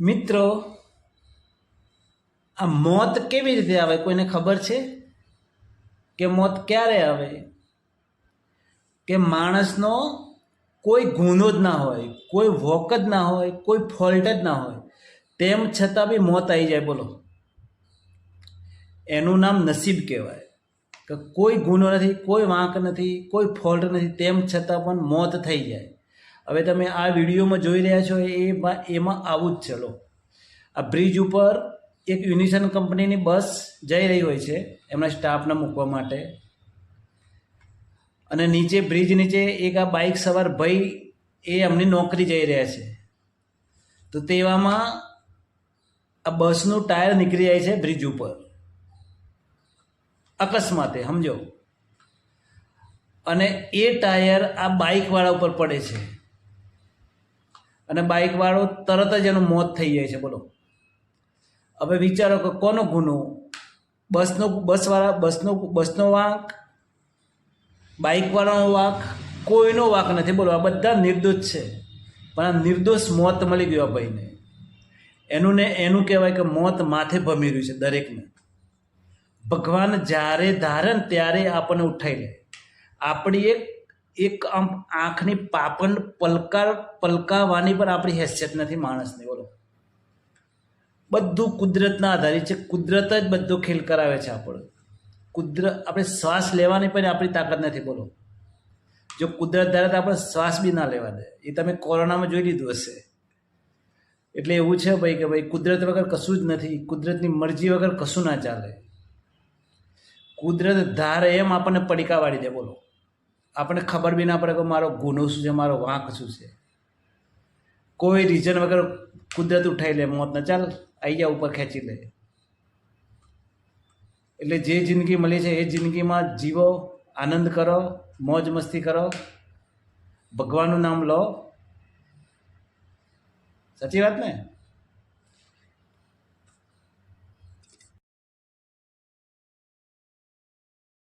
મિત્રો, આ મોત કેવી રીતે આવે? કોઈને ખબર છે? કે મોત ક્યારે આવે? કે માણસનો કોઈ ગુનો જ ના હોય, કોઈ વોક જ ના હોય, કોઈ ફોલ્ટ જ ના હોય. તેમ છતાં બી મોત આવી જાય, બોલો. એનું નામ નસીબ કહેવાય. કે કોઈ ગુનો નથી, કોઈ વાંક નથી, કોઈ ફોલ્ટ નથી, તેમ છતાં પણ મોત થઈ જાય. હવે તમે આ વિડીયોમાં જોઈ રહ્યા છો એમાં એમાં આવું જ ચલો આ બ્રિજ ઉપર એક યુનિસન કંપનીની બસ જઈ રહી હોય છે, એમના સ્ટાફને મૂકવા માટે. અને નીચે, બ્રિજ નીચે એક આ બાઇક સવાર ભાઈ, એ એમની નોકરી જઈ રહ્યા છે. તો તેવામાં આ બસનું ટાયર નીકળી જાય છે બ્રિજ ઉપર. અકસ્માતે, સમજો. અને એ ટાયર આ બાઇકવાળા ઉપર પડે છે. અને બાઇકવાળો તરત જ એનું મોત થઈ જાય છે, બોલો. હવે વિચારો કે કોનો ગુનો? બસનો, બસવાળા, બસનો બસનો વાંક, બાઇકવાળાનો વાંક, કોઈનો વાંક નથી, બોલો. આ બધા નિર્દોષ છે. પણ આ નિર્દોષ મોત મળી ગયું ભાઈને. એનું ને એનું કહેવાય કે મોત માથે ભમી રહ્યું છે દરેકને. ભગવાન જ્યારે ધારણ ત્યારે આપણને ઉઠાઈ લે. આપણી એક એક આમ આંખની પાપણ પલકાર પલકાવાની પણ આપણી હેસિયત નથી માણસની, બોલો. બધું કુદરતના આધારિત છે, કુદરત જ બધો ખેલ કરાવે છે આપણું. કુદરત આપણે શ્વાસ લેવાની પણ આપણી તાકાત નથી, બોલો. જો કુદરત ધારે તો આપણે શ્વાસ બી ના લેવા દે. એ તમે કોરોનામાં જોઈ લીધું હશે. એટલે એવું છે ભાઈ કે ભાઈ કુદરત વગર કશું જ નથી, કુદરતની મરજી વગર કશું ના ચાલે. કુદરત ધારે એમ આપણને પડીકા વાળી દે, બોલો. આપણને ખબર બી ના પડે કે મારો ગુનો શું છે, મારો વાંક શું છે. કોઈ રીઝન વગર કુદરત ઉઠાઈ લે મોતને ચાલ જા ઉપર ખેંચી લે. એટલે જે જિંદગી મળી છે, એ જિંદગીમાં જીવો, આનંદ કરો, મોજ મસ્તી કરો, ભગવાનનું નામ લો. સાચી વાત ને?